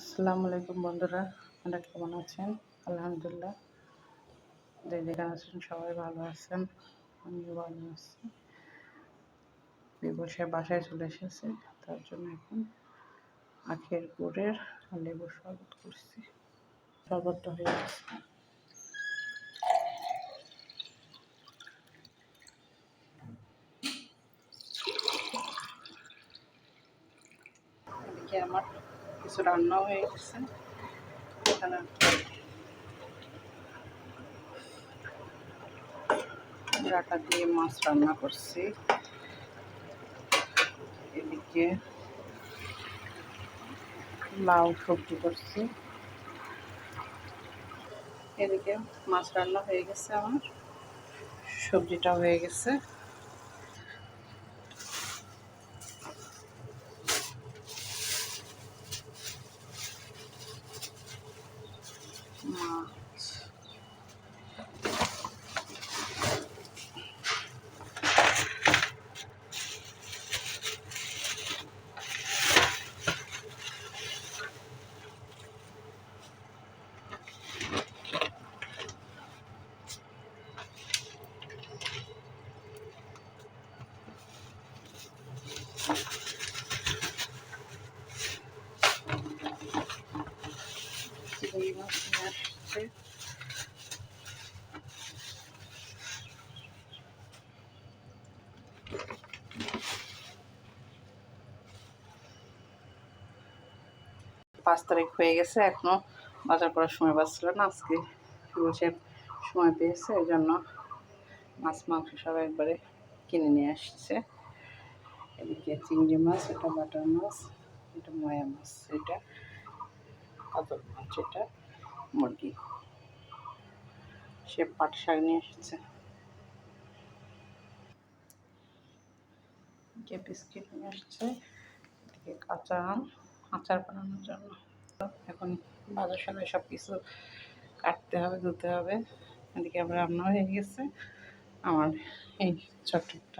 আসসালামু আলাইকুম বন্ধুরা, আপনারা কেমন আছেন? আলহামদুলিল্লাহ। যে যেখানে আছেন, সবাই ভালো আছেন, আমিও ভালো আছি। বিবসে বাসায় চলে এসেছে, তার জন্য এখন আখের গুড়ের লেবুর শরবত করছি। শরবতটা হয়ে গেছে। আমার কিছু রান্নাও হয়ে গেছে। এখানে ডাটা দিয়ে মাছ রান্না করছি। এদিকে লাউ সবজি করছি। এদিকে মাছ রান্না হয়ে গেছে আমার। সবজিটা হয়ে গেছে। পাঁচ তারিখ হয়ে গেছে, এখনও বাজার করার সময় পাচ্ছিল না, আজকে বসে সময় পেয়েছে, এই জন্য মাছ, মাংস সব একবারে কিনে নিয়ে আসছে। এদিকে চিংড়ি মাছ, এটা বাটার মাছ, এটা ময়া মাছ, এটা কাতল মাছ, এটা মুরগি। সে পাট শাক নিয়ে এসেছে। বিস্কিট নিয়ে আসছে এদিকে কাঁচা আম, আচার বানানোর জন্য। এখন বাজার সাথে সব কিছু কাটতে হবে, ধুতে হবে। এদিকে আবার রান্না হয়ে গেছে। আমার এই ছোট্ট